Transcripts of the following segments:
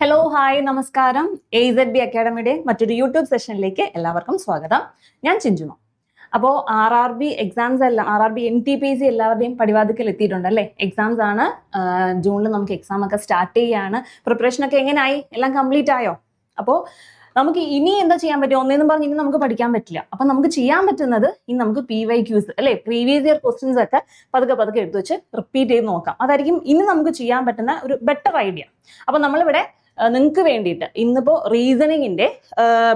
Hello hi നമസ്കാരം. A Z B അക്കാഡമിയുടെ മറ്റൊരു യൂട്യൂബ് സെഷനിലേക്ക് എല്ലാവർക്കും സ്വാഗതം. ഞാൻ ചിഞ്ചുമ. അപ്പോൾ ആർ ആർ ബി എക്സാംസ് എല്ലാം R R B N T P C എല്ലാവരുടെയും പടിവാതിക്കൽ എത്തിയിട്ടുണ്ട് അല്ലേ? എക്സാംസ് ആണ്. ജൂണിൽ നമുക്ക് എക്സാം ഒക്കെ സ്റ്റാർട്ട് ചെയ്യുകയാണ് പ്രിപ്പറേഷൻ ഒക്കെ എങ്ങനെയായി എല്ലാം കംപ്ലീറ്റ് ആയോ? അപ്പോൾ നമുക്ക് ഇനി എന്താ ചെയ്യാൻ പറ്റും ഒന്നേന്നും പറഞ്ഞ് ഇനി നമുക്ക് പഠിക്കാൻ പറ്റില്ല. അപ്പൊ നമുക്ക് ചെയ്യാൻ പറ്റുന്നത് ഇനി നമുക്ക് പി വൈ ക്യൂസ് അല്ലെ? പ്രീവിയസ് ഇയർ ക്വസ്റ്റ്യൻസ് ഒക്കെ പതുക്കെ പതുക്കെ എടുത്തു വെച്ച് റിപ്പീറ്റ് ചെയ്ത് നോക്കാം. അതായിരിക്കും ഇനി നമുക്ക് ചെയ്യാൻ പറ്റുന്ന ഒരു ബെറ്റർ ഐഡിയ അപ്പൊ നമ്മളിവിടെ നിങ്ങൾക്ക് വേണ്ടിയിട്ട് ഇന്നിപ്പോ റീസണിങ്ങിന്റെ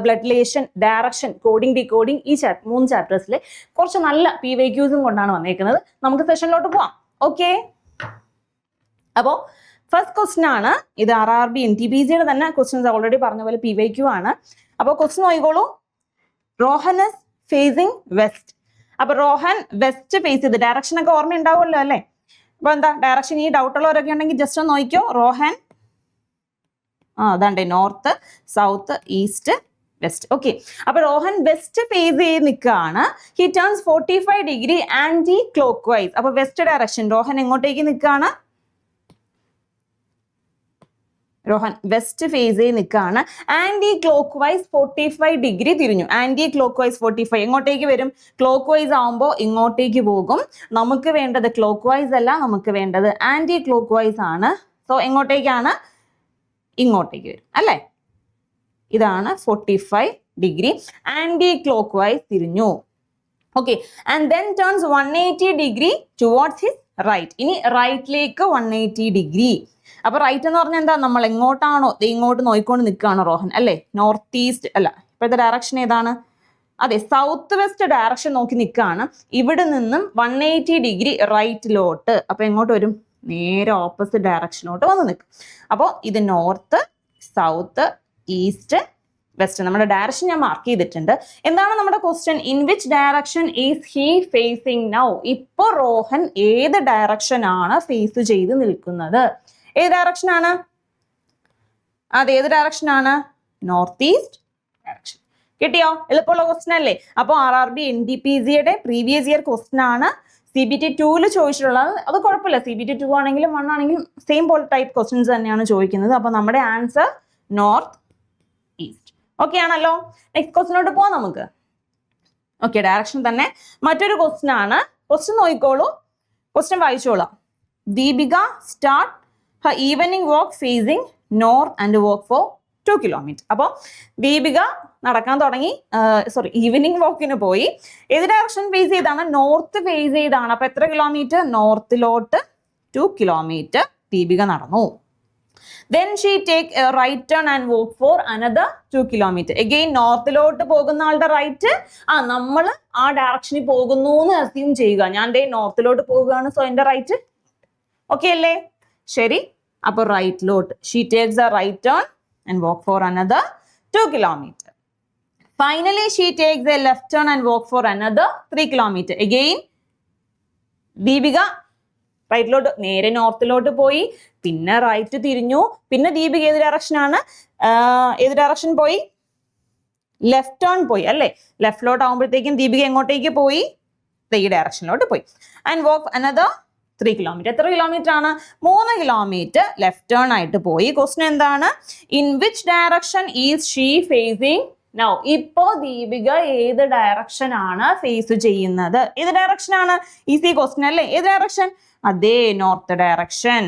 blood relation direction coding decoding ഈ ചാപ്റ്റർ മൂന്ന് ചാപ്റ്റേഴ്സിലെ കുറച്ച് നല്ല പി വൈ ക്യൂസും കൊണ്ടാണ് വന്നേക്കുന്നത്. നമുക്ക് സെഷനിലോട്ട് പോവാം. ഓക്കെ അപ്പോൾ ഫസ്റ്റ് ക്വസ്റ്റൻ ആണ്. ഇത് R R B N T B ജിയുടെ തന്നെ ക്വസ്റ്റ്യൻസ് ഓൾറെഡി പറഞ്ഞ പോലെ പി വൈ ക്യു ആണ്. അപ്പോൾ ക്വസ്റ്റൻ നോക്കിക്കോളൂ. റോഹനസ് ഫേസിങ് വെസ്റ്റ് അപ്പൊ റോഹൻ വെസ്റ്റ് ഫേസ് ചെയ്ത്. ഡയറക്ഷൻ ഒക്കെ ഓർമ്മ ഉണ്ടാവുമല്ലോ അല്ലേ? അപ്പൊ എന്താ? ഡയറക്ഷൻ ഈ ഡൗട്ട് ഉള്ളവരൊക്കെ ഉണ്ടെങ്കിൽ ജസ്റ്റ് ഒന്ന് നോക്കിക്കോ. റോഹൻ ആ അതാണ്ട് north south east west okay അപ്പൊ റോഹൻ വെസ്റ്റ് ഫേസ് ചെയ്ത് നിൽക്കുകയാണ്. He turns forty five degree anticlockwise അപ്പൊ വെസ്റ്റ് ഡയറക്ഷൻ റോഹൻ എങ്ങോട്ടേക്ക് നിൽക്കുകയാണ്? രോഹൻ വെസ്റ്റ് ഫേസ് ചെയ്ത് നിൽക്കുകയാണ്. Anticlockwise forty five degree തിരിഞ്ഞു. Anticlockwise forty five എങ്ങോട്ടേക്ക് വരും? ക്ലോക്ക് വൈസ് ആവുമ്പോൾ ഇങ്ങോട്ടേക്ക് പോകും. നമുക്ക് വേണ്ടത് ക്ലോക്ക് വൈസ് അല്ല നമുക്ക് വേണ്ടത് ആന്റി ക്ലോക്ക് വൈസ് ആണ്. സോ എങ്ങോട്ടേക്കാണ്? ഇങ്ങോട്ടേക്ക് വരും. അല്ലേ? ഇതാണ് forty five degree anticlockwise തിരിഞ്ഞു. Okay and then turns one eighty degree towards his right ഇനി റൈറ്റിലേക്ക് വൺ എയ്റ്റി ഡിഗ്രി അപ്പൊ റൈറ്റ് എന്ന് പറഞ്ഞാൽ എന്താ? നമ്മൾ എങ്ങോട്ടാണോ ഇങ്ങോട്ട് നോക്കിക്കൊണ്ട് നിൽക്കുകയാണ് റോഹൻ അല്ലേ? നോർത്ത് ഈസ്റ്റ് അല്ല ഇപ്പോഴത്തെ ഡയറക്ഷൻ ഏതാണ്? അതെ സൗത്ത് വെസ്റ്റ് ഡയറക്ഷൻ നോക്കി നിൽക്കുകയാണ്. ഇവിടെ നിന്നും വൺ എയ്റ്റി ഡിഗ്രി റൈറ്റിലോട്ട് അപ്പൊ എങ്ങോട്ട് വരും? നേരെ ഓപ്പോസിറ്റ് ഡയറക്ഷനിലോട്ട് വന്ന് നിൽക്കും. അപ്പോൾ ഇത് നോർത്ത് സൗത്ത് ഈസ്റ്റ് വെസ്റ്റ് നമ്മുടെ ഡയറക്ഷൻ ഞാൻ മാർക്ക് ചെയ്തിട്ടുണ്ട്. എന്താണ് നമ്മുടെ question in which direction is he facing now ഇപ്പോൾ റോഹൻ ഏത് ഡയറക്ഷൻ ആണ് ഫേസ് ചെയ്ത് നിൽക്കുന്നത്? ഏത് ഡയറക്ഷൻ ആണ്? അത് ഏത് ഡയറക്ഷൻ ആണ്? നോർത്ത് ഈസ്റ്റ് ഡയറക്ഷൻ കിട്ടിയോ? എളുപ്പമുള്ള ക്വസ്റ്റൻ അല്ലേ? അപ്പോൾ R R B N D P സിയുടെ പ്രീവിയസ് ഇയർ ക്വസ്റ്റൻ ആണ്. സി ബി ടി ടൂൽ ചോദിച്ചിട്ടുള്ളത്. അത് കുഴപ്പമില്ല. സി ബി ടി ടു ആണെങ്കിലും വൺ ആണെങ്കിലും സെയിം പോലെ ടൈപ്പ് ക്വസ്റ്റ്യൻസ് തന്നെയാണ് ചോദിക്കുന്നത്. അപ്പോൾ നമ്മുടെ ആൻസർ നോർത്ത് ഈസ്റ്റ് ഓക്കെ ആണല്ലോ? നെക്സ്റ്റ് ക്വസ്റ്റിനോട്ട് പോവാം നമുക്ക്. ഓക്കെ ഡയറക്ഷൻ തന്നെ. മറ്റൊരു ക്വസ്റ്റ്യൻ ആണ്. ക്വസ്റ്റ്യൻ നോക്കിക്കോളൂ. Question വായിച്ചോളാം. Deepika start a evening walk facing north and walk for two kilometre അപ്പോൾ ദീപിക നടക്കാൻ തുടങ്ങി. സോറി ഈവനിങ് വാക്കിന് പോയി. ഏത് ഡയറക്ഷൻ ഫേസ് ചെയ്താണ് നോർത്ത് ഫേസ് ചെയ്താണ് അപ്പൊ എത്ര കിലോമീറ്റർ നോർത്തിലോട്ട് ടു കിലോമീറ്റർ ദീപിക നടന്നു. Then she take right turn and walk for another two kilometre again നോർത്തിലോട്ട് പോകുന്ന ആളുടെ റൈറ്റ് ആ നമ്മൾ ആ ഡയറക്ഷനിൽ പോകുന്നു എന്ന് അസ്യൂം ചെയ്യുക. ഞാൻ ദേ നോർത്തിലോട്ട് പോവുകയാണ് സോ എന്റെ റൈറ്റ് ഓക്കെ അല്ലേ? ശരി. അപ്പൊ റൈറ്റിലോട്ട് she takes a right turn and walk for another two kilometre finally she takes a left turn and walk for another three kilometre again Deepika റൈറ്റിലോട്ട് നേരെ നോർത്തിലോട്ട് പോയി. പിന്നെ റൈറ്റ് തിരിഞ്ഞു. പിന്നെ ദീപിക ഏത് ഡയറക്ഷനാണ് ഏത് ഡയറക്ഷൻ പോയി? ലെഫ്റ്റ് ടേൺ പോയി അല്ലേ? ലെഫ്റ്റിലോട്ട് ആകുമ്പോഴത്തേക്കും ദീപിക എങ്ങോട്ടേക്ക് പോയി? ഈ ഡയറക്ഷനിലോട്ട് പോയി. And walk another three kilometre എത്ര കിലോമീറ്റർ ആണ്? മൂന്ന് കിലോമീറ്റർ ലെഫ്റ്റ് ടേൺ ആയിട്ട് പോയി. ക്വസ്റ്റൻ എന്താണ്? In which direction is she facing now ഇപ്പോ ദീപിക ഏത് ഡയറക്ഷൻ ആണ് ഫേസ് ചെയ്യുന്നത്? ഏത് ഡയറക്ഷൻ ആണ്? ഈസി ക്വസ്റ്റൻ അല്ലേ? ഏത് ഡയറക്ഷൻ അതേ നോർത്ത് ഡയറക്ഷൻ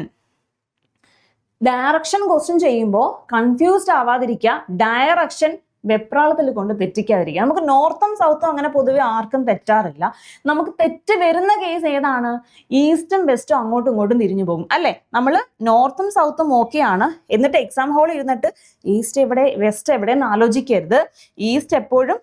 ഡയറക്ഷൻ ക്വസ്റ്റ്യൻ ചെയ്യുമ്പോൾ കൺഫ്യൂസ്ഡ് ആവാതിരിക്കുക. ഡയറക്ഷൻ വെപ്രാളത്തിൽ കൊണ്ട് തെറ്റിക്കാതിരിക്കുക. നമുക്ക് നോർത്തും സൗത്തും അങ്ങനെ പൊതുവെ ആർക്കും തെറ്റാറില്ല. നമുക്ക് തെറ്റ് വരുന്ന കേസ് ഏതാണ്? ഈസ്റ്റും വെസ്റ്റും അങ്ങോട്ടും ഇങ്ങോട്ടും തിരിഞ്ഞു പോകും. അല്ലേ? നമ്മൾ നോർത്തും സൗത്തും ആണ്. എന്നിട്ട് എക്സാം ഹാളിൽ ഇരുന്നിട്ട് ഈസ്റ്റ് എവിടെ വെസ്റ്റ് എവിടെ എന്ന് ആലോചിക്കരുത്. ഈസ്റ്റ് എപ്പോഴും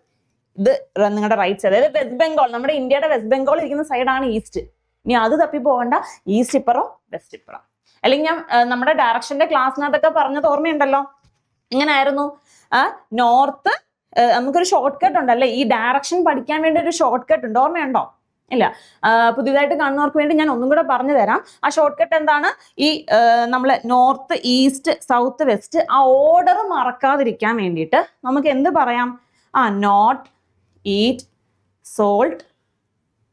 ഇത് നിങ്ങളുടെ റൈറ്റ് സൈഡ് അതായത് വെസ്റ്റ് ബംഗാൾ നമ്മുടെ ഇന്ത്യയുടെ വെസ്റ്റ് ബംഗാൾ ഇരിക്കുന്ന സൈഡാണ് ഈസ്റ്റ് ഇനി അത് തപ്പി പോകണ്ട. ഈസ്റ്റ് ഇപ്പുറം വെസ്റ്റ് ഇപ്പുറം. അല്ലെങ്കിൽ ഞാൻ നമ്മുടെ ഡയറക്ഷന്റെ ക്ലാസ്സിനകത്തൊക്കെ പറഞ്ഞത് ഓർമ്മയുണ്ടല്ലോ? എങ്ങനെയായിരുന്നു ആ നോർത്ത് നമുക്കൊരു ഷോർട്ട് കട്ട് ഉണ്ടല്ലേ ഈ ഡയറക്ഷൻ പഠിക്കാൻ വേണ്ടി ഒരു ഷോർട്ട് കട്ട് ഉണ്ട്. ഓർമ്മയുണ്ടോ? ഇല്ല. പുതിയതായിട്ട് കാണുന്നവർക്ക് വേണ്ടി ഞാൻ ഒന്നും കൂടെ പറഞ്ഞു തരാം ആ ഷോർട്ട് കട്ട് എന്താണ്? ഈ നമ്മൾ നോർത്ത് ഈസ്റ്റ് സൗത്ത് വെസ്റ്റ് ആ ഓർഡർ മറക്കാതിരിക്കാൻ വേണ്ടിയിട്ട് നമുക്ക് എന്ത് പറയാം? ആ നോട്ട് ഈറ്റ് സോൾട്ട്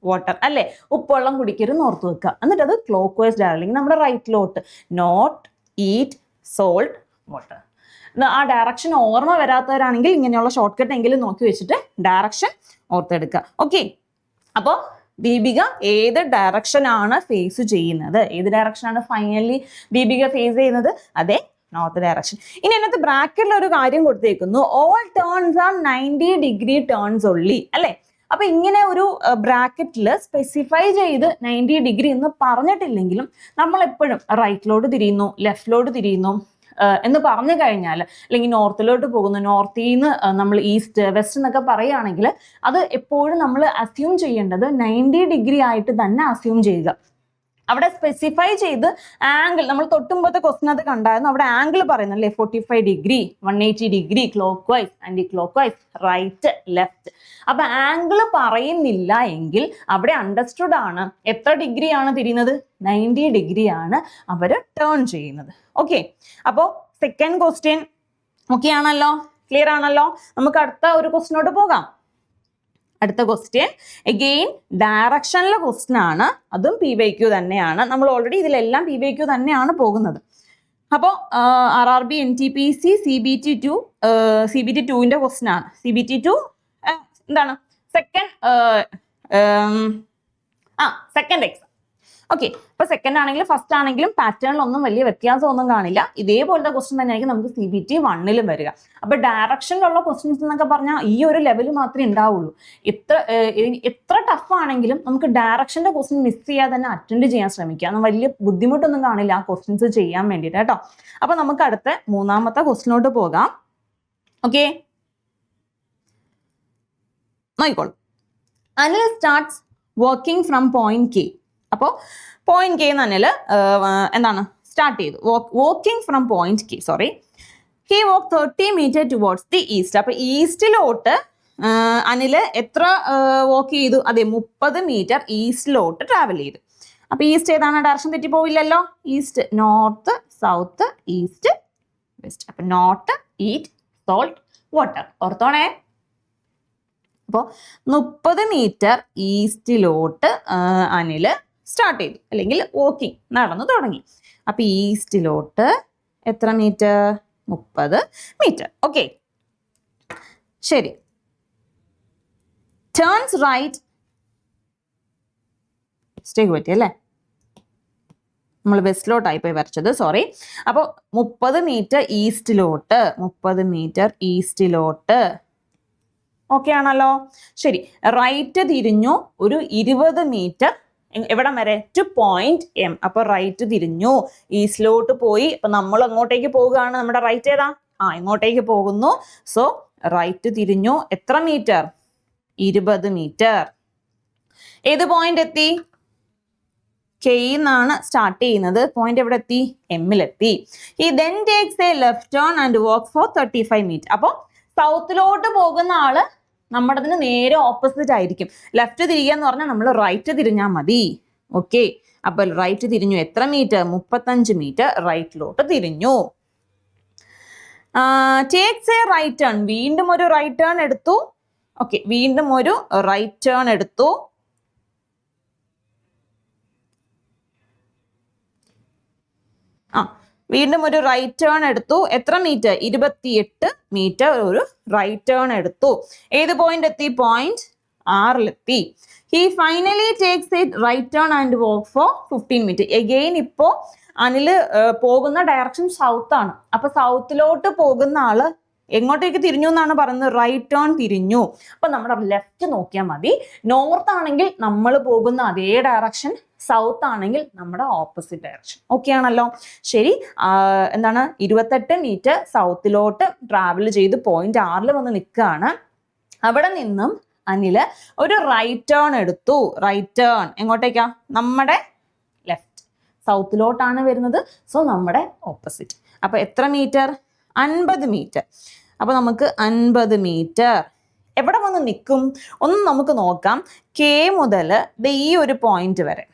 വാട്ടർ അല്ലേ? ഉപ്പുവെള്ളം കുടിക്കരുത് ഓർത്ത് വെക്കുക. എന്നിട്ട് അത് ക്ലോക്ക് വൈസ് അല്ലെങ്കിൽ നമ്മുടെ റൈറ്റിലോട്ട് നോട്ട് ഈറ്റ് സോൾട്ട് വാട്ടർ ആ ഡയറക്ഷൻ ഓർമ്മ വരാത്തവരാണെങ്കിൽ ഇങ്ങനെയുള്ള ഷോർട്ട് കട്ട് എങ്കിലും നോക്കി വെച്ചിട്ട് ഡയറക്ഷൻ ഓർത്തെടുക്കുക ഓക്കെ അപ്പോൾ ദീപിക ഏത് ഡയറക്ഷനാണ് ഫേസ് ചെയ്യുന്നത്? ഏത് ഡയറക്ഷനാണ് ഫൈനലി ദീപിക ഫേസ് ചെയ്യുന്നത്? അതെ നോർത്ത് ഡയറക്ഷൻ ഇനി അതിനകത്ത് ബ്രാക്കറ്റിൽ ഒരു കാര്യം കൊടുത്തേക്കുന്നു. All turns are ninety degree turns only അല്ലേ? അപ്പൊ ഇങ്ങനെ ഒരു ബ്രാക്കറ്റിൽ സ്പെസിഫൈ ചെയ്ത് നയന്റി ഡിഗ്രി എന്ന് പറഞ്ഞിട്ടില്ലെങ്കിലും നമ്മൾ എപ്പോഴും റൈറ്റിലോട്ട് തിരിയുന്നു ലെഫ്റ്റിലോട്ട് തിരിയുന്നു. എന്ന് പറഞ്ഞു കഴിഞ്ഞാൽ അല്ലെങ്കിൽ നോർത്തിലോട്ട് പോകുന്നു നോർത്തിൽ നിന്ന് നമ്മൾ ഈസ്റ്റ് വെസ്റ്റ് എന്നൊക്കെ പറയുകയാണെങ്കിൽ അത് എപ്പോഴും നമ്മൾ അസ്യൂം ചെയ്യേണ്ടത് നയന്റി ഡിഗ്രി ആയിട്ട് തന്നെ അസ്യൂം ചെയ്യുക. അവിടെ സ്പെസിഫൈ ചെയ്ത് ആംഗിൾ നമ്മൾ തൊട്ടുമ്പോഴത്തെ ക്വസ്റ്റൻ അത് കണ്ടായിരുന്നു. അവിടെ ആംഗിൾ പറയുന്നു അല്ലേ forty five degree one eighty degree clockwise anticlockwise right left അപ്പൊ ആംഗിൾ പറയുന്നില്ല എങ്കിൽ അവിടെ അണ്ടർസ്റ്റുഡ് ആണ്. എത്ര ഡിഗ്രി ആണ് തിരിയുന്നത്? നയന്റി ഡിഗ്രി ആണ് അവർ ടേൺ ചെയ്യുന്നത്. ഓക്കെ അപ്പോൾ സെക്കൻഡ് ക്വസ്റ്റ്യൻ ഓക്കെ ആണല്ലോ? ക്ലിയർ ആണല്ലോ? നമുക്ക് അടുത്ത ഒരു ക്വസ്റ്റിനോട്ട് പോകാം. അടുത്ത ക്വസ്റ്റ്യൻ എഗെയിൻ ഡയറക്ഷനിലെ ക്വസ്റ്റ്യൻ ആണ്. അതും പി വൈ ക്യു തന്നെയാണ്. നമ്മൾ ഓൾറെഡി ഇതിലെല്ലാം പി വൈ ക്യു തന്നെയാണ് പോകുന്നത്. അപ്പോൾ R R B N T P C C B T two C B T ടുവിന്റെ ക്വസ്റ്റ്യൻ ആണ്. സി ബി ടി ടു എന്താണ്? സെക്കൻഡ് ആ സെക്കൻഡ് എക്സാം ഓക്കെ ഇപ്പൊ സെക്കൻഡ് ആണെങ്കിലും ഫസ്റ്റ് ആണെങ്കിലും പാറ്റേണിലൊന്നും വലിയ വ്യത്യാസം ഒന്നും കാണില്ല. ഇതേപോലത്തെ ക്വസ്റ്റൻ തന്നെയായിരിക്കും നമുക്ക് സി ബി ടി വണ്ണിലും വരിക. അപ്പൊ ഡയറക്ഷനിലുള്ള ക്വസ്റ്റ്യൻസ് എന്നൊക്കെ പറഞ്ഞാൽ ഈ ഒരു ലെവൽ മാത്രമേ ഉണ്ടാവുള്ളൂ. എത്ര എത്ര ടഫ് ആണെങ്കിലും നമുക്ക് ഡയറക്ഷന്റെ ക്വസ്റ്റ്യൻ മിസ് ചെയ്യാതെ തന്നെ അറ്റൻഡ് ചെയ്യാൻ ശ്രമിക്കുക അത് വലിയ ബുദ്ധിമുട്ടൊന്നും കാണില്ല ആ ക്വസ്റ്റ്യൻസ് ചെയ്യാൻ വേണ്ടിയിട്ട് കേട്ടോ. അപ്പൊ നമുക്ക് അടുത്ത മൂന്നാമത്തെ ക്വസ്റ്റിനോട്ട് പോകാം. ഓക്കെ നോക്കിക്കോളൂ. Anil starts working from point K അപ്പോൾ പോയിന്റ് കെ എന്ന് എന്താണ്? സ്റ്റാർട്ട് ചെയ്തു. Walking from point K sorry K walk thirty metre towards the east അപ്പോൾ ഈസ്റ്റിലോട്ട് അനിൽ എത്ര വോക്ക് ചെയ്തു? അതെ മുപ്പത് മീറ്റർ ഈസ്റ്റിലോട്ട് ട്രാവൽ ചെയ്തു. അപ്പോൾ ഈസ്റ്റ് ഏതാണ്? ഡയറക്ഷൻ തെറ്റി തെറ്റിപ്പോവില്ലല്ലോ east north south east west അപ്പം നോർത്ത് ഈറ്റ് സോൾട്ട് വാട്ടർ ഓർത്തോണേ? അപ്പോൾ മുപ്പത് മീറ്റർ ഈസ്റ്റിലോട്ട് അനിൽ സ്റ്റാർട്ട് ചെയ്തു. അല്ലെങ്കിൽ വോക്കിംഗ് നടന്നു തുടങ്ങി. അപ്പോൾ ഈസ്റ്റിലോട്ട് എത്ര മീറ്റർ മുപ്പത് മീറ്റർ ഓക്കെ ശരി. ടേൺസ് റൈറ്റ് മിസ്റ്റേക്ക് പറ്റി അല്ലേ? നമ്മൾ വെസ്റ്റിലോട്ടായി പോയി വരച്ചത്. സോറി അപ്പോൾ മുപ്പത് മീറ്റർ ഈസ്റ്റിലോട്ട് മുപ്പത് മീറ്റർ ഈസ്റ്റിലോട്ട് ഓക്കെ ആണല്ലോ. ശരി. റൈറ്റ് തിരിഞ്ഞു ഒരു ഇരുപത് മീറ്റർ എവിടം വരെ? ടു പോയിന്റ് എം അപ്പൊ റൈറ്റ് തിരിഞ്ഞു. ഈ സ്ലോട്ട് പോയി. അപ്പൊ നമ്മൾ അങ്ങോട്ടേക്ക് പോവുകയാണ്. നമ്മുടെ റൈറ്റ് ഏതാ? ആ ഇങ്ങോട്ടേക്ക് പോകുന്നു. സോ റൈറ്റ് തിരിഞ്ഞു. എത്ര മീറ്റർ ഇരുപത് മീറ്റർ ഏത് പോയിന്റ് എത്തി? കെയിന്നാണ് സ്റ്റാർട്ട് ചെയ്യുന്നത്. പോയിന്റ് എവിടെ എത്തി? എമ്മിലെത്തി ഈ then takes a left turn and walk for thirty five metre അപ്പോൾ സൗത്തിലോട്ട് പോകുന്ന ആൾ നമ്മുടേതിന് നേരെ ഓപ്പോസിറ്റ് ആയിരിക്കും. ലെഫ്റ്റ് തിരിയുക എന്ന് പറഞ്ഞാൽ നമ്മൾ റൈറ്റ് തിരിഞ്ഞാൽ മതി. ഓക്കെ അപ്പോൾ റൈറ്റ് തിരിഞ്ഞു. എത്ര മീറ്റർ മുപ്പത്തഞ്ച് മീറ്റർ റൈറ്റിലോട്ട് തിരിഞ്ഞു. ടേക്സ് എ റൈറ്റ് ടേൺ വീണ്ടും ഒരു റൈറ്റ് ടേൺ എടുത്തു. ഓക്കെ വീണ്ടും ഒരു റൈറ്റ് ടേൺ എടുത്തു. ആ വീണ്ടും ഒരു റൈറ്റ് ടേൺ എടുത്തു. എത്ര മീറ്റർ ഇരുപത്തിയെട്ട് മീറ്റർ ഒരു റൈറ്റ് ടേൺ എടുത്തു. ഏത് പോയിന്റ് എത്തി? Point ആറിലെത്തി he finally takes it right turn and walk for fifteen metre again ഇപ്പോ അനിൽ പോകുന്ന ഡയറക്ഷൻ സൗത്ത് ആണ്. അപ്പൊ സൗത്തിലോട്ട് പോകുന്ന ആൾ എങ്ങോട്ടേക്ക് തിരിഞ്ഞു എന്നാണ് പറയുന്നത്? റൈറ്റ് ടേൺ തിരിഞ്ഞു. അപ്പൊ നമ്മുടെ ലെഫ്റ്റ് നോക്കിയാൽ മതി. നോർത്ത് ആണെങ്കിൽ നമ്മൾ പോകുന്ന അതേ ഡയറക്ഷൻ സൗത്ത് ആണെങ്കിൽ നമ്മുടെ ഓപ്പോസിറ്റ് ഡയറക്ഷൻ ഓക്കെ ആണല്ലോ? ശരി. എന്താണ്? ഇരുപത്തെട്ട് മീറ്റർ സൗത്തിലോട്ട് ട്രാവൽ ചെയ്ത് പോയിന്റ് ആറിൽ വന്ന് നിൽക്കുകയാണ്. അവിടെ നിന്നും അനിൽ ഒരു റൈറ്റ് ടേൺ എടുത്തു. റൈറ്റ് ടേൺ എങ്ങോട്ടേക്കാ? നമ്മുടെ ലെഫ്റ്റ് സൗത്തിലോട്ടാണ് വരുന്നത്. സോ നമ്മുടെ ഓപ്പോസിറ്റ് അപ്പൊ എത്ര മീറ്റർ അൻപത് മീറ്റർ അപ്പൊ നമുക്ക് അൻപത് മീറ്റർ എവിടെ വന്ന് നിൽക്കും? ഒന്ന് നമുക്ക് നോക്കാം. കെ മുതൽ ഈ ഒരു പോയിന്റ് വരെ.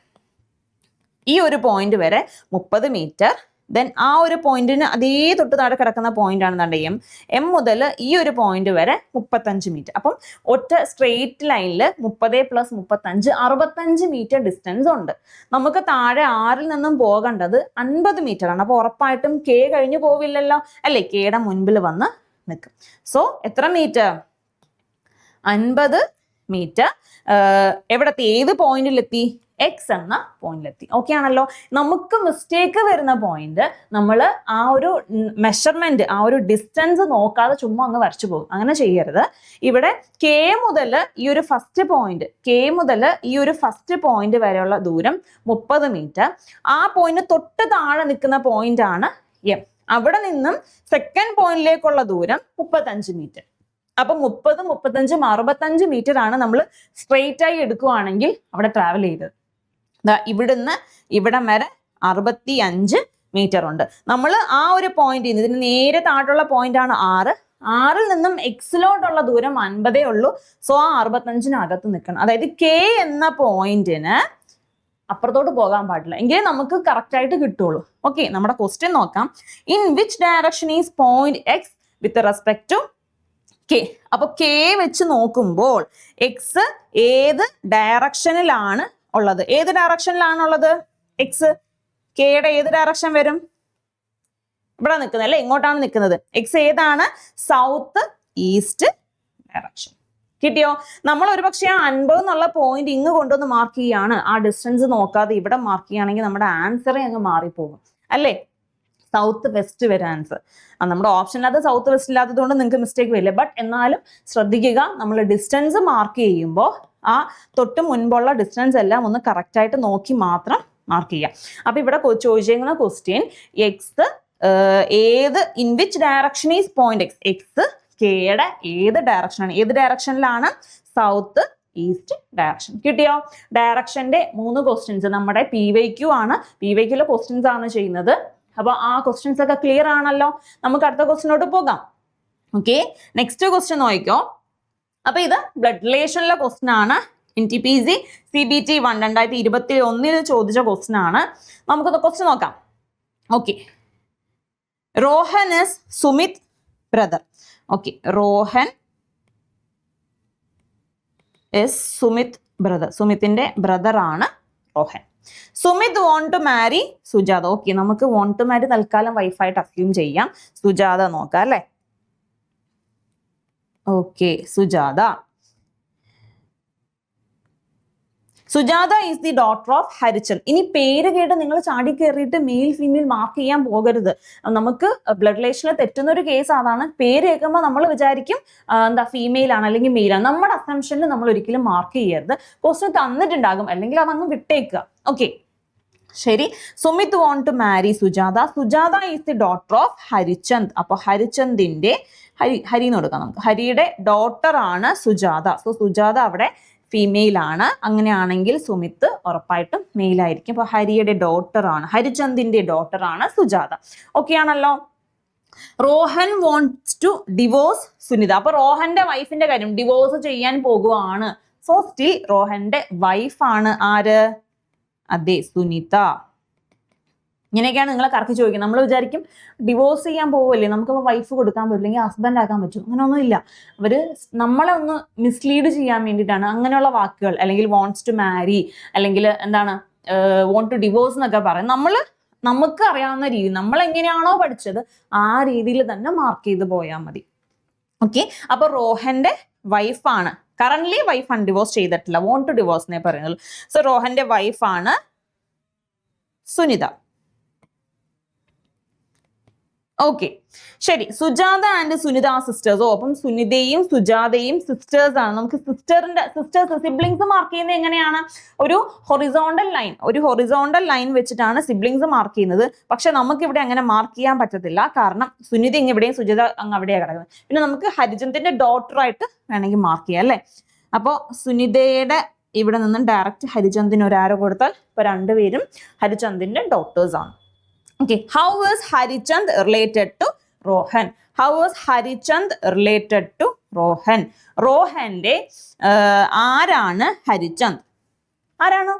ഈ ഒരു പോയിന്റ് വരെ മുപ്പത് മീറ്റർ ദെൻ ആ ഒരു പോയിന്റിന് അതേ തൊട്ട് താഴെ കിടക്കുന്ന പോയിന്റ് ആണെന്നുണ്ടെങ്കിൽ എം മുതൽ ഈ ഒരു പോയിന്റ് വരെ മുപ്പത്തഞ്ച് മീറ്റർ അപ്പം ഒറ്റ സ്ട്രെയിറ്റ് ലൈനിൽ മുപ്പത് പ്ലസ് മുപ്പത്തഞ്ച് അറുപത്തഞ്ച് മീറ്റർ ഡിസ്റ്റൻസ് ഉണ്ട്. നമുക്ക് താഴെ ആറിൽ നിന്നും പോകേണ്ടത് അൻപത് മീറ്റർ ആണ്. അപ്പോൾ ഉറപ്പായിട്ടും കെ കഴിഞ്ഞു പോവില്ലല്ലോ? അല്ലേ? കെയുടെ മുൻപിൽ വന്ന് നിൽക്കും. സോ എത്ര മീറ്റർ അൻപത് മീറ്റർ എവിടത്തി ഏത് പോയിന്റിലെത്തി എക്സ് എന്ന പോയിന്റിലെത്തി ഓക്കെ ആണല്ലോ? നമുക്ക് മിസ്റ്റേക്ക് വരുന്ന പോയിന്റ് നമ്മൾ ആ ഒരു മെഷർമെന്റ് ആ ഒരു ഡിസ്റ്റൻസ് നോക്കാതെ ചുമ്മാ അങ്ങ് വരച്ചു പോകും. അങ്ങനെ ചെയ്യരുത്. ഇവിടെ കെ മുതൽ ഈ ഒരു ഫസ്റ്റ് പോയിന്റ് കെ മുതൽ ഈ ഒരു ഫസ്റ്റ് പോയിന്റ് വരെയുള്ള ദൂരം മുപ്പത് മീറ്റർ ആ പോയിന്റ് തൊട്ട് താഴെ നിൽക്കുന്ന പോയിന്റ് ആണ് എം അവിടെ നിന്നും സെക്കൻഡ് പോയിന്റിലേക്കുള്ള ദൂരം മുപ്പത്തഞ്ച് മീറ്റർ അപ്പൊ മുപ്പത് മുപ്പത്തഞ്ചും അറുപത്തഞ്ച് മീറ്റർ ആണ് നമ്മൾ സ്ട്രെയിറ്റ് ആയി എടുക്കുവാണെങ്കിൽ അവിടെ ട്രാവൽ ചെയ്തത്. ഇവിടുന്ന് ഇവിടം വരെ അറുപത്തി അഞ്ച് മീറ്റർ ഉണ്ട്. നമ്മൾ ആ ഒരു പോയിന്റ് ഇതിന് നേരെ താഴെയുള്ള പോയിന്റ് ആണ് ആറ്. ആറിൽ നിന്നും എക്സിലോട്ടുള്ള ദൂരം അൻപതേ ഉള്ളൂ. സോ ആ അറുപത്തഞ്ചിനകത്ത് നിൽക്കണം. അതായത് കെ എന്ന പോയിന്റിന് അപ്പുറത്തോട്ട് പോകാൻ പാടില്ല. എങ്കിലേ നമുക്ക് കറക്റ്റ് ആയിട്ട് കിട്ടുള്ളൂ. ഓക്കെ നമ്മുടെ ക്വസ്റ്റ്യൻ നോക്കാം. In which direction is point X with respect to K അപ്പൊ കെ വെച്ച് നോക്കുമ്പോൾ എക്സ് ഏത് ഡയറക്ഷനിലാണ് ഉള്ളത്. ഏത് ഡയറക്ഷനിലാണ് ഉള്ളത് എക്സ് കെയുടെ ഏത് ഡയറക്ഷൻ വരും? ഇവിടെ നിൽക്കുന്നത് അല്ലെ? ഇങ്ങോട്ടാണ് നിൽക്കുന്നത്. എക്സ് ഏതാണ്? സൗത്ത് ഈസ്റ്റ് ഡയറക്ഷൻ കിട്ടിയോ? നമ്മൾ ഒരു പക്ഷേ ആ അൻപത് എന്നുള്ള പോയിന്റ് ഇങ്ങ് കൊണ്ടുവന്ന് മാർക്ക് ചെയ്യാണ്. ആ ഡിസ്റ്റൻസ് നോക്കാതെ ഇവിടെ മാർക്ക് ചെയ്യുകയാണെങ്കിൽ നമ്മുടെ ആൻസറേ അങ്ങ് മാറിപ്പോകും. അല്ലേ? സൗത്ത് വെസ്റ്റ് വരും ആൻസർ നമ്മുടെ ഓപ്ഷനകത്ത് സൗത്ത് വെസ്റ്റ് ഇല്ലാത്തത് കൊണ്ട് നിങ്ങൾക്ക് മിസ്റ്റേക്ക് വരില്ല. ബട്ട് എന്നാലും ശ്രദ്ധിക്കുക നമ്മൾ ഡിസ്റ്റൻസ് മാർക്ക് ചെയ്യുമ്പോൾ ആ തൊട്ട് മുൻപുള്ള ഡിസ്റ്റൻസ് എല്ലാം ഒന്ന് കറക്റ്റായിട്ട് നോക്കി മാത്രം മാർക്ക് ചെയ്യുക. അപ്പൊ ഇവിടെ ചോദിച്ചിരിക്കുന്ന ക്വസ്റ്റ്യൻ എക്സ് ഏത് in which direction is point X X കെയുടെ ഏത് ഡയറക്ഷനാണ് ഏത് ഡയറക്ഷനിലാണ് സൗത്ത് ഈസ്റ്റ് ഡയറക്ഷൻ കിട്ടിയോ? ഡയറക്ഷന്റെ മൂന്ന് ക്വസ്റ്റ്യൻസ് നമ്മുടെ പി വൈ ക്യു ആണ്. പി വൈ ക്യൂലെ ക്വസ്റ്റ്യൻസ് ആണ് ചെയ്യുന്നത്. അപ്പൊ ആ ക്വസ്റ്റ്യൻസ് ഒക്കെ ക്ലിയർ ആണല്ലോ. നമുക്ക് അടുത്ത ക്വസ്റ്റ്യനോട്ട് പോകാം. ഓക്കെ നെക്സ്റ്റ് ക്വസ്റ്റ്യൻ നോക്കിക്കോ. അപ്പൊ ഇത് ബ്ലഡ് റിലേഷനിലെ ക്വസ്റ്റൻ ആണ്. N T P C C B T one രണ്ടായിരത്തി ഇരുപത്തി ഒന്നിൽ ചോദിച്ച ക്വസ്റ്റൻ ആണ്. നമുക്കൊന്ന് ക്വസ്റ്റൻ നോക്കാം. Okay Rohan is Sumit brother okay Rohan is Sumit brother സുമിത്തിന്റെ ബ്രദർ ആണ് Rohan. Sumit want to marry Sujata. Okay നമുക്ക് വോണ്ട് ടു മാരി തൽക്കാലം വൈഫായിട്ട് അസ്യൂം ചെയ്യാം. സുജാത നോക്കാം അല്ലേ? Okay Sujata Sujata is the daughter of Harichan ഇനി പേര് കേട്ട് നിങ്ങൾ ചാടി കയറിയിട്ട് മെയിൽ ഫീമെയിൽ മാർക്ക് ചെയ്യാൻ പോകരുത്. നമുക്ക് ബ്ലഡ് റിലേഷനിൽ തെറ്റുന്ന ഒരു കേസ് അതാണ്. പേര് കേൾക്കുമ്പോൾ നമ്മൾ വിചാരിക്കും എന്താ ഫീമെയിൽ ആണ് അല്ലെങ്കിൽ മെയിൽ ആണ്. നമ്മുടെ അസംഷനിൽ നമ്മൾ ഒരിക്കലും മാർക്ക് ചെയ്യരുത്. ക്വസ്റ്റ്യൻ തന്നിട്ടുണ്ടാകും. അല്ലെങ്കിൽ അതങ്ങ് വിട്ടേക്കുക. ഓക്കെ ശരി. Sumit want to marry Sujata Sujata is the daughter of Harichand അപ്പൊ ഹരിചന്ദിന്റെ ഹരി ഹരി എന്ന് കൊടുക്കാം നമുക്ക്. ഹരിയുടെ ഡോട്ടർ ആണ് സുജാത. സോ സുജാത അവിടെ ഫീമെയിൽ ആണ്. അങ്ങനെയാണെങ്കിൽ സുമിത്ത് ഉറപ്പായിട്ടും മെയിൽ ആയിരിക്കും. അപ്പൊ ഹരിയുടെ ഡോട്ടർ ആണ്. ഹരിചന്ദിന്റെ ഡോട്ടർ ആണ് സുജാത. ഓക്കെ ആണല്ലോ? Rohan wants to divorce Sunita. അപ്പൊ റോഹന്റെ വൈഫിന്റെ കാര്യം ഡിവോഴ്സ് ചെയ്യാൻ പോകുവാണ്. സോ സ്റ്റിൽ റോഹന്റെ വൈഫാണ് ആര്? അതെ സുനിത. ഇങ്ങനെയൊക്കെയാണ് നിങ്ങളെ കറക്കി ചോദിക്കുന്നത്. നമ്മൾ വിചാരിക്കും ഡിവോഴ്സ് ചെയ്യാൻ പോവല്ലേ നമുക്കിപ്പോൾ വൈഫ് കൊടുക്കാൻ പറ്റില്ലെങ്കിൽ ഹസ്ബൻഡ് ആക്കാൻ പറ്റും. അങ്ങനെയൊന്നും ഇല്ല. അവർ നമ്മളെ ഒന്ന് മിസ്ലീഡ് ചെയ്യാൻ വേണ്ടിയിട്ടാണ് അങ്ങനെയുള്ള വാക്കുകൾ അല്ലെങ്കിൽ വോണ്ട്സ് ടു മാരി അല്ലെങ്കിൽ എന്താണ് വോണ്ട് ടു ഡിവോഴ്സ് എന്നൊക്കെ പറയും നമ്മൾ നമുക്ക് അറിയാവുന്ന രീതി നമ്മൾ എങ്ങനെയാണോ പഠിച്ചത് ആ രീതിയിൽ തന്നെ മാർക്ക് ചെയ്ത് പോയാൽ മതി. ഓക്കെ അപ്പൊ റോഹന്റെ വൈഫാണ് കറന്റ് വൈഫ് ഡിവോഴ്സ് ചെയ്തിട്ടില്ല. വോണ്ട് ടു ഡിവോഴ്സ് എന്നേ പറയുന്നുള്ളൂ. സോ റോഹന്റെ വൈഫാണ് സുനിത. ഓക്കെ ശരി. സുജാത ആൻഡ് സുനിത സിസ്റ്റേഴ്സോ അപ്പം സുനിതയും സുജാതയും സിസ്റ്റേഴ്സ് ആണ്. നമുക്ക് സിസ്റ്ററിന്റെ സിസ്റ്റേഴ്സ് സിബ്ലിങ്സ് മാർക്ക് ചെയ്യുന്നത് എങ്ങനെയാണ്? ഒരു ഹൊറിസോണ്ടൽ ലൈൻ ഒരു ഹൊറിസോണ്ടൽ ലൈൻ വെച്ചിട്ടാണ് സിബ്ലിങ്സ് മാർക്ക് ചെയ്യുന്നത്. പക്ഷെ നമുക്ക് ഇവിടെ അങ്ങനെ മാർക്ക് ചെയ്യാൻ പറ്റത്തില്ല. കാരണം സുനിത ഇങ്ങ് ഇവിടെയും സുജിത അങ്ങ് അവിടെയാണ് കിടക്കുന്നത്. പിന്നെ നമുക്ക് ഹരിജന്തിന്റെ ഡോട്ടർ ആയിട്ട് വേണമെങ്കിൽ മാർക്ക് ചെയ്യാം അല്ലേ? അപ്പോൾ സുനിതയുടെ ഇവിടെ നിന്നും ഡയറക്റ്റ് ഹരിചന്ദിന് ഒരു ആരോ കൊടുത്താൽ ഇപ്പൊ രണ്ടുപേരും ഹരിചന്ദിന്റെ daughters okay how is Harichand related to Rohan how is Harichand related to Rohan റോഹന്റെ ആരാണ് ഹരിചന്ദ്? ആരാണ്?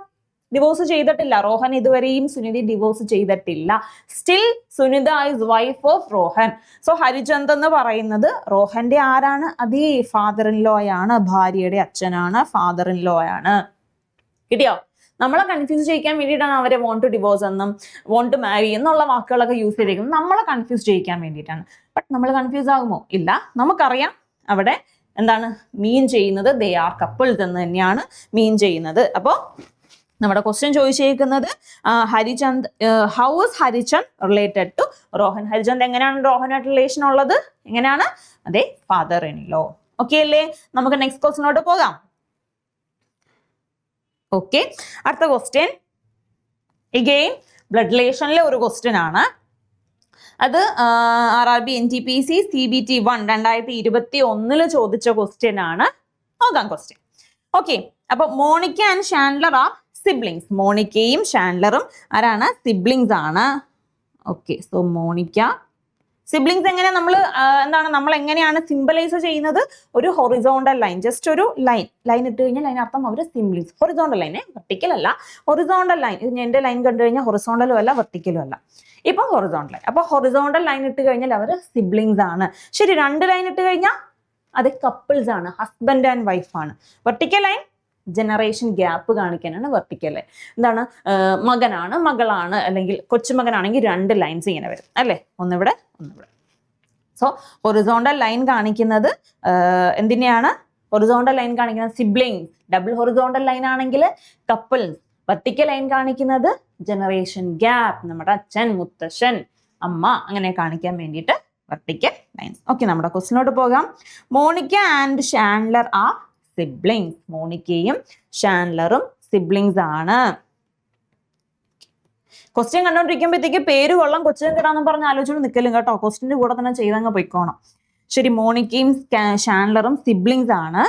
ഡിവോഴ്സ് ചെയ്തിട്ടില്ല. റോഹൻ ഇതുവരെയും സുനിധി ഡിവോഴ്സ് ചെയ്തിട്ടില്ല. Still Sunita is wife of Rohan. So Harichand എന്ന് പറയുന്നത് റോഹന്റെ ആരാണ്? അതേ ഫാദർ ഇൻ ലോ ആണ് ഭാര്യയുടെ അച്ഛനാണ് ഫാദർ ഇൻ ലോ ആണ്. കിട്ടിയോ? നമ്മളെ കൺഫ്യൂസ് ചെയ്യിക്കാൻ വേണ്ടിയിട്ടാണ് അവരെ വോണ്ട് ടു ഡിവോഴ്സ് എന്നും വോണ്ട് ടു മാരി എന്നുള്ള വാക്കുകളൊക്കെ യൂസ് ചെയ്തിരിക്കുന്നത് നമ്മളെ കൺഫ്യൂസ് ചെയ്യിക്കാൻ വേണ്ടിയിട്ടാണ്. ബട്ട് നമ്മൾ കൺഫ്യൂസ് ആകുമോ? ഇല്ല. നമുക്കറിയാം അവിടെ എന്താണ്? മീൻ ചെയ്യുന്നത് ദേ ആർ കപ്പിൾസ് എന്ന് തന്നെയാണ് മീൻ ചെയ്യുന്നത്. അപ്പോൾ നമ്മുടെ question ചോദിച്ചേക്കുന്നത് Harichand how is Harichand related to Rohan? Harichand എങ്ങനെയാണ് റോഹനായിട്ട് റിലേഷൻ ഉള്ളത്? എങ്ങനെയാണ്? അതെ ഫാദർ ഇൻ ലോ ഓക്കെ അല്ലേ? നമുക്ക് നെക്സ്റ്റ് ക്വസ്റ്റിനോട്ട് പോകാം. ഓക്കെ അടുത്ത ക്വസ്റ്റ്യൻ എഗെയിൻ ബ്ലഡ് റിലേഷനിലെ ഒരു ക്വസ്റ്റ്യൻ ആണ്. അത് R R B N T P C C B T one രണ്ടായിരത്തി ഇരുപത്തി ഒന്നിൽ ചോദിച്ച ക്വസ്റ്റ്യൻ ആണ്. നോക്കാം ക്വസ്റ്റ്യൻ ഓക്കെ അപ്പൊ Monica and Chandler are siblings മോണിക്കയും ഷാൻഡ്ലറും ആരാണ്? സിബ്ലിങ്സ് ആണ്. ഓക്കെ സോ മോണിക്ക സിബ്ലിങ്സ് എങ്ങനെ നമ്മൾ എന്താണ് നമ്മൾ എങ്ങനെയാണ് സിംബലൈസ് ചെയ്യുന്നത്? ഒരു ഹൊറിസോണ്ടൽ ലൈൻ ജസ്റ്റ് ഒരു ലൈൻ ലൈൻ ഇട്ട് കഴിഞ്ഞാൽ അതിനർത്ഥം അവർ സിംബ്ലിസ് ഹൊറിസോണ്ടൽ ലൈൻ വെർട്ടിക്കൽ അല്ല. ഹൊറിസോണ്ടൽ ലൈൻ എന്റെ ലൈൻ കണ്ടു കഴിഞ്ഞാൽ ഹൊറിസോണ്ടലും അല്ല വെർട്ടിക്കലും അല്ല. ഇപ്പം ഹൊറിസോണ്ടൽ ലൈൻ അപ്പോൾ ഹൊറിസോണ്ടൽ ലൈൻ ഇട്ട് കഴിഞ്ഞാൽ അവർ സിബ്ലിങ്സ് ആണ്. ശരി രണ്ട് ലൈൻ ഇട്ട് കഴിഞ്ഞാൽ അത് കപ്പിൾസ് ആണ് ഹസ്ബൻഡ് ആൻഡ് വൈഫ് ആണ്. വെർട്ടിക്കൽ ലൈൻ ജനറേഷൻ ഗ്യാപ്പ് കാണിക്കാനാണ് വെർട്ടിക്കൽ എന്താണ്? ആ, മകനാണ് മകളാണ് അല്ലെങ്കിൽ കൊച്ചുമകനാണെങ്കിൽ രണ്ട് ലൈൻസ് ഇങ്ങനെ വരും. അല്ലേ? ഒന്നിവിടെ ഒന്നിവിടെ. സോ ഹൊറിസോണ്ടൽ ലൈൻ കാണിക്കുന്നത് എന്തിനെയാണ്? ഹൊറിസോണ്ടൽ ലൈൻ കാണിക്കുന്നത് സിബ്ലിങ് ഡബിൾ ഹൊറിസോണ്ടൽ ലൈൻ ആണെങ്കിൽ കപ്പിൾ വെർട്ടിക്കൽ ലൈൻ കാണിക്കുന്നത് ജനറേഷൻ ഗ്യാപ്പ് നമ്മുടെ അച്ഛൻ മുത്തശ്ശൻ അമ്മ അങ്ങനെ കാണിക്കാൻ വേണ്ടിയിട്ട് വെർട്ടിക്കൽ ലൈൻസ് ഓക്കെ നമ്മുടെ ക്വസ്റ്റിനോട്ട് പോകാം. Monica and Chandler are siblings മോണിക്കയും ഷാൻലറും സിബ്ലിങ്സ് ആണ്. ക്വസ്റ്റ്യൻ കണ്ടോണ്ടിരിക്കുമ്പോഴത്തേക്ക് പേര് കൊള്ളം കൊച്ചിൻ കിടാന്ന് പറഞ്ഞ് ആലോചിച്ചു നിൽക്കലും കേട്ടോ. ക്വസ്റ്റിന്റെ കൂടെ തന്നെ ചെയ്തങ്ങ് പോയിക്കോണം. ശരി മോണിക്കയും ഷാൻലറും സിബ്ലിങ്സ് ആണ്.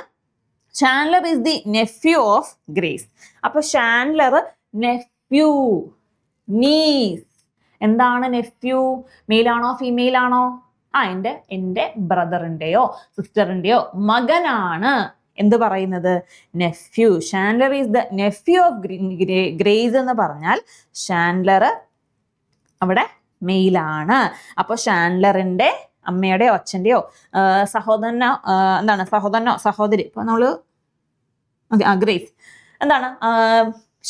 Chandler is the nephew of Grace അപ്പൊ ഷാൻലർ നെഫ്യൂ നീസ് എന്താണ് നെഫ്യൂ മെയിലാണോ ഫീമെയിലാണോ ആ എന്റെ എന്റെ ബ്രദറിന്റെയോ സിസ്റ്ററിന്റെയോ മകനാണ്. എന്ത് പറയുന്നത്? Nephew Chandler is the nephew of Grace എന്ന് പറഞ്ഞാൽ ഷാൻഡ്ലർ അവിടെ മെയിലാണ്. അപ്പോൾ ഷാൻലറിന്റെ അമ്മയുടെയോ അച്ഛന്റെയോ സഹോദരനോ എന്താണ്? സഹോദരനോ സഹോദരി. ഇപ്പോൾ നമ്മൾ ഗ്രേസ് എന്താണ്?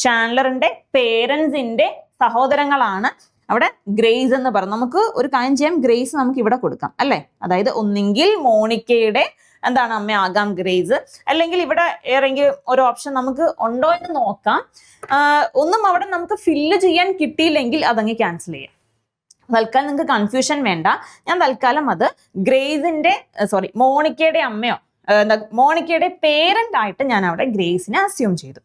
ഷാൻഡ്ലറിന്റെ പേരൻസിന്റെ സഹോദരങ്ങളാണ് അവിടെ ഗ്രേസ് എന്ന് പറഞ്ഞു നമുക്ക് ഒരു കാര്യം ചെയ്യാം. ഗ്രേസ് നമുക്ക് ഇവിടെ കൊടുക്കാം അല്ലേ? അതായത് ഒന്നെങ്കിൽ മോണിക്കയുടെ എന്താണ് അമ്മ ആകാം ഗ്രേസ്? അല്ലെങ്കിൽ ഇവിടെ ഏറെങ്കിലും ഒരു ഓപ്ഷൻ നമുക്ക് ഉണ്ടോ എന്ന് നോക്കാം. ഒന്നും അവിടെ നമുക്ക് ഫില്ല് ചെയ്യാൻ കിട്ടിയില്ലെങ്കിൽ അതങ്ങ് ക്യാൻസൽ ചെയ്യാം. തൽക്കാലം നിങ്ങൾക്ക് കൺഫ്യൂഷൻ വേണ്ട. ഞാൻ തൽക്കാലം അത് ഗ്രേസിന്റെ സോറി മോണിക്കയുടെ അമ്മയോ എന്താ മോണിക്കയുടെ പേരന്റ് ആയിട്ട് ഞാൻ അവിടെ ഗ്രേസിനെ അസ്യൂം ചെയ്തു.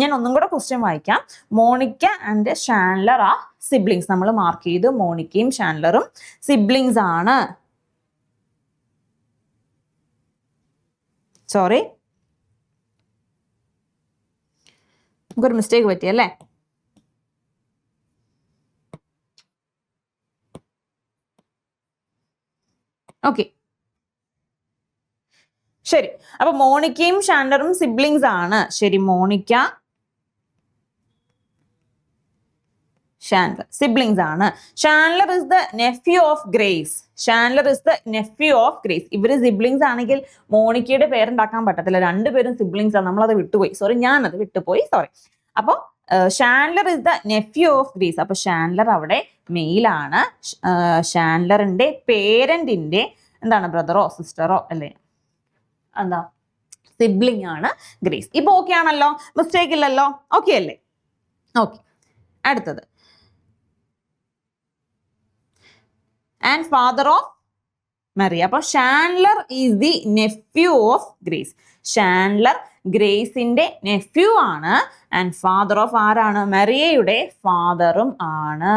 ഞാൻ ഒന്നും കൂടെ ക്വസ്റ്റ്യൻ വായിക്കാം. Monica and Chandler are siblings നമ്മൾ മാർക്ക് ചെയ്തു മോണിക്കയും ഷാൻലറും സിബ്ലിങ്സ് ആണ്. സോറി നമുക്കൊരു മിസ്റ്റേക്ക് പറ്റി അല്ലേ? ഓക്കെ ശരി. അപ്പൊ മോണിക്കയും ഷാൻഡറും സിബ്ലിങ്സ് ആണ്. ശരി മോണിക്ക. ഷാൻലർ സിബ്ലിങ്സ് ആണ്. Chandler is the nephew of Grace Chandler is the nephew of Grace ഇവർ സിബ്ലിങ്സ് ആണെങ്കിൽ മോണിക്കയുടെ പേരുണ്ടാക്കാൻ പറ്റത്തില്ല. രണ്ടുപേരും സിബ്ലിങ്സ് ആണ് നമ്മളത് വിട്ടുപോയി. സോറി ഞാൻ ഞാനത് വിട്ടുപോയി. സോറി അപ്പോൾ Chandler is the nephew of Grace അപ്പൊ ഷാൻലർ അവിടെ മെയിലാണ് ഷാൻലറിന്റെ പേരന്റിന്റെ എന്താണ്? ബ്രദറോ സിസ്റ്ററോ അല്ലേ? എന്താ? സിബ്ലിംഗ് ആണ് ഗ്രേസ് ഇപ്പൊ ഓക്കെ ആണല്ലോ? മിസ്റ്റേക്ക് ഇല്ലല്ലോ? ഓക്കെ അല്ലേ? ഓക്കെ അടുത്തത്. ആൻഡ് ഫാദർ ഓഫ് മെറി അപ്പൊ Chandler is the nephew of Grace Chandler ഗ്രേസിന്റെ nephew ആണ്. ആൻഡ് ഫാദർ ഓഫ് ആരാണ്? മെറിയയുടെ ഫാദറും ആണ്.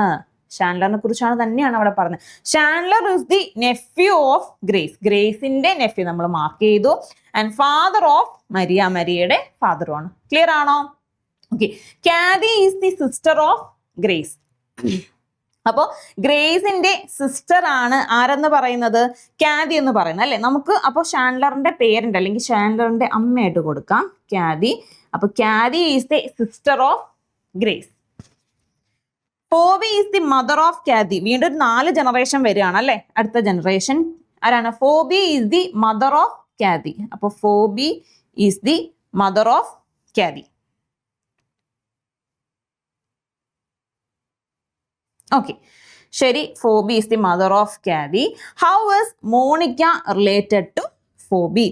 ഷാൻലറിനെ കുറിച്ചാണ് തന്നെയാണ് അവിടെ പറഞ്ഞത്. Chandler is the nephew of Grace ഗ്രേസിന്റെ nephew നമ്മൾ മാർക്ക് ചെയ്തു. ആൻഡ് ഫാദർ ഓഫ് മരിയ മരിയയുടെ ഫാദറും ആണ്. ക്ലിയർ ആണോ? Okay Kathy is the sister of Grace അപ്പോൾ ഗ്രേസിന്റെ സിസ്റ്റർ ആണ് ആരെന്ന് പറയുന്നത്? കാദി എന്ന് പറയുന്നത് അല്ലെ? നമുക്ക് അപ്പോൾ ഷാൻഡറിന്റെ പേരുണ്ട് അല്ലെങ്കിൽ ഷാൻഡറിന്റെ അമ്മയായിട്ട് കൊടുക്കാം കാദി അപ്പൊ Kathy is the sister of Grace. Phoebe is the mother of Kathy വീണ്ടും ഒരു നാല് ജനറേഷൻ വരികയാണ് അല്ലെ? അടുത്ത ജനറേഷൻ ആരാണ്? Phoebe is the mother of Kathy അപ്പൊ Phoebe is the mother of Kathy. Okay ശരി Phoebe is the mother of Kathy how is Monica related to Phoebe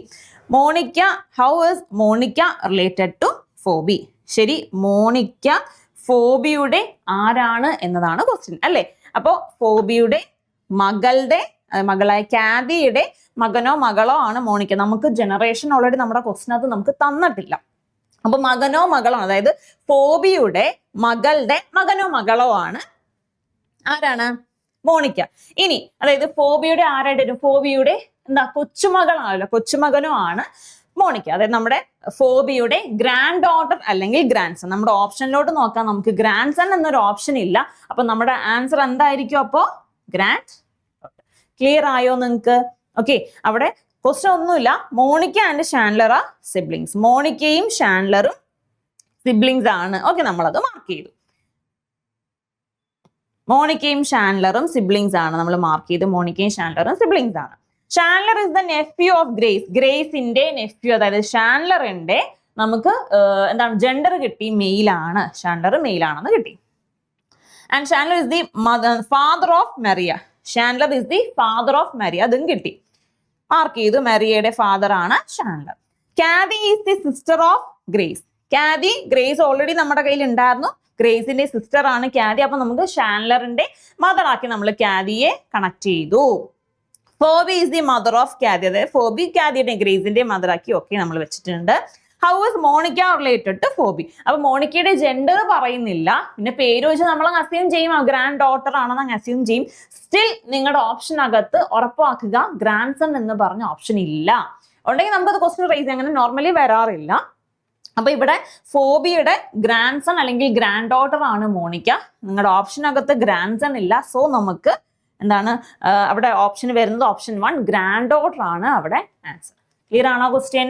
Monica how is Monica related to Phoebe ശരി Monica ഫോബിയുടെ ആരാണ് എന്നതാണ് question അല്ലേ? അപ്പോൾ ഫോബിയുടെ മകളുടെ മകളായ കാദിയുടെ മകനോ മകളോ ആണ് മോണിക്ക നമുക്ക് ജനറേഷൻ ഓൾറെഡി നമ്മുടെ ക്വസ്റ്റിനകത്ത് നമുക്ക് തന്നിട്ടില്ല. അപ്പൊ മകനോ മകളോ അതായത് ഫോബിയുടെ മകളുടെ മകനോ മകളോ ആണ് ആരാണ്? മോണിക്ക. ഇനി അതായത് ഫോബിയുടെ ആരായിട്ട് ഫോബിയുടെ എന്താ കൊച്ചുമകളാണല്ലോ. കൊച്ചുമകനോ ആണ് മോണിക്ക. അതായത് നമ്മുടെ ഫോബിയുടെ ഗ്രാൻഡ് ഡോട്ടർ അല്ലെങ്കിൽ ഗ്രാൻഡ് സൺ നമ്മുടെ ഓപ്ഷനിലോട്ട് നോക്കാം. നമുക്ക് ഗ്രാൻഡ് സൺ എന്നൊരു ഓപ്ഷൻ ഇല്ല. അപ്പൊ നമ്മുടെ ആൻസർ എന്തായിരിക്കും അപ്പോ? ഗ്രാൻഡ്. ക്ലിയർ ആയോ നിങ്ങൾക്ക് ഓക്കെ. അവിടെ ക്വസ്റ്റ്യൻ ഒന്നുമില്ല. Monica and Chandler are siblings. മോണിക്കയും ഷാൻലറും സിബ്ലിങ്സ് ആണ്. ഓക്കെ നമ്മളത് മാർക്ക് ചെയ്തു. മോണിക്കയും ഷാൻലറും സിബ്ലിങ്സ് ആണ്. നമ്മൾ മാർക്ക് ചെയ്ത് മോണിക്കയും ഷാൻലറും സിബ്ലിങ്സ് ആണ്. Chandler is the nephew of Grace ഗ്രേസിന്റെ nephew അതായത് ഷാൻലറിന്റെ നമുക്ക് എന്താണ് ജെൻഡർ കിട്ടി മെയിലാണ് ഷാൻലർ മെയിലാണെന്ന് കിട്ടി. And Chandler is the father of Maria Chandler is the father of Maria അതും കിട്ടി. മാർക്ക് ചെയ്തു മെറിയയുടെ ഫാദർ ആണ് Chandler. Kathy is the sister of Grace Kathy Grace already നമ്മുടെ കയ്യിൽ ഉണ്ടായിരുന്നു. ഗ്രേസിന്റെ സിസ്റ്റർ ആണ് കാതി അപ്പൊ നമുക്ക് ഷാൻലറിന്റെ മദർ ആക്കി നമ്മൾ കാതിയെ കണക്ട് ചെയ്തു. Phoebe is the mother of Kathy അതായത് ഫോബി കാതിയുടെ ഗ്രേസിന്റെ മദർ ആക്കി ഒക്കെ നമ്മൾ വെച്ചിട്ടുണ്ട്. How is Monica related to Phoebe അപ്പൊ മോണിക്കയുടെ ജെൻഡർ പറയുന്നില്ല. പിന്നെ പേര് വെച്ച് നമ്മൾ അസ്യൂം ചെയ്യും. ഗ്രാൻഡ് ഡോട്ടർ ആണെന്ന് അങ്ങ് അസ്യൂം ചെയ്യും. സ്റ്റിൽ നിങ്ങളുടെ ഓപ്ഷനകത്ത് ഉറപ്പാക്കുക. ഗ്രാൻഡ് സൺ എന്ന് പറഞ്ഞ ഓപ്ഷൻ ഇല്ല. ഉണ്ടെങ്കിൽ അത് ക്വസ്റ്റ്യൻ റേസ് അങ്ങനെ നോർമലി വരാറില്ല. അപ്പൊ ഇവിടെ ഫോബിയുടെ ഗ്രാൻഡ് സൺ അല്ലെങ്കിൽ ഗ്രാൻഡ് ഡോട്ടർ ആണ് മോണിക്ക. നിങ്ങളുടെ ഓപ്ഷനകത്ത് ഗ്രാൻഡ് സൺ ഇല്ല. സോ നമുക്ക് എന്താണ് അവിടെ ഓപ്ഷൻ വരുന്നത് ഓപ്ഷൻ വൺ ഗ്രാൻഡ് ഡോട്ടർ ആണ് അവിടെ ആൻസർ ക്ലിയർ ആണോ ക്വസ്റ്റ്യൻ